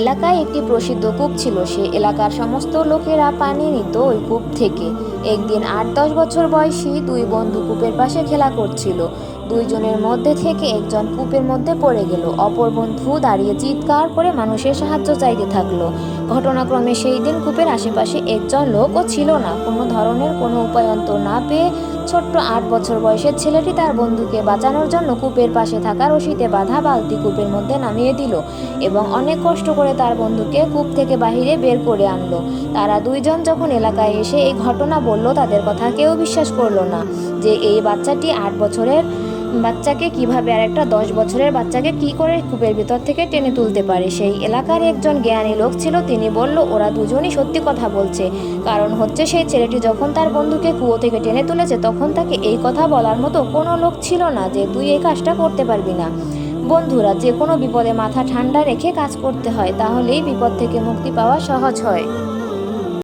এলাকায় একটি প্রসিদ্ধ কূপ ছিল। সে এলাকার সমস্ত লোকেরা পানি নিত ওই কূপ থেকে। একদিন আট দশ বছর বয়সী দুই বন্ধু কূপের পাশে খেলা করছিল। দুইজনের মধ্যে থেকে একজন কূপের মধ্যে পড়ে গেল। অপর বন্ধু দাঁড়িয়ে চিৎকার করে মানুষের সাহায্য চাইতে থাকল। ঘটনাক্রমে সেই দিন কূপের আশেপাশে একজন লোকও ছিল না। কোনো ধরনের কোনো উপায়ন্তর না পেয়ে ছোট্ট আট বছর বয়সের ছেলেটি তার বন্ধুকে বাঁচানোর জন্য কূপের পাশে থাকা রশিতে বাঁধা বালতি কূপের মধ্যে নামিয়ে দিল এবং অনেক কষ্ট করে তার বন্ধুকে কূপ থেকে বাহিরে বের করে আনলো। তারা দুইজন যখন এলাকায় এসে এই ঘটনা বলল, তাদের কথা কেউ বিশ্বাস করল না যে এই বাচ্চাটি আট বছরের বাচ্চাকে কীভাবে আর একটা দশ বছরের বাচ্চাকে কি করে কূপের ভিতর থেকে টেনে তুলতে পারে? সেই এলাকার একজন জ্ঞানী লোক ছিল, তিনি বলল, ওরা দুজনই সত্যি কথা বলছে। কারণ হচ্ছে, সেই ছেলেটি যখন তার বন্ধুকে কুয়ো থেকে টেনে তুলেছে, তখন তাকে এই কথা বলার মতো কোনো লোক ছিল না যে তুই এই কাজটা করতে পারবি না। বন্ধুরা, যে কোনো বিপদে মাথা ঠান্ডা রেখে কাজ করতে হয়, তাহলেই বিপদ থেকে মুক্তি পাওয়া সহজ হয়।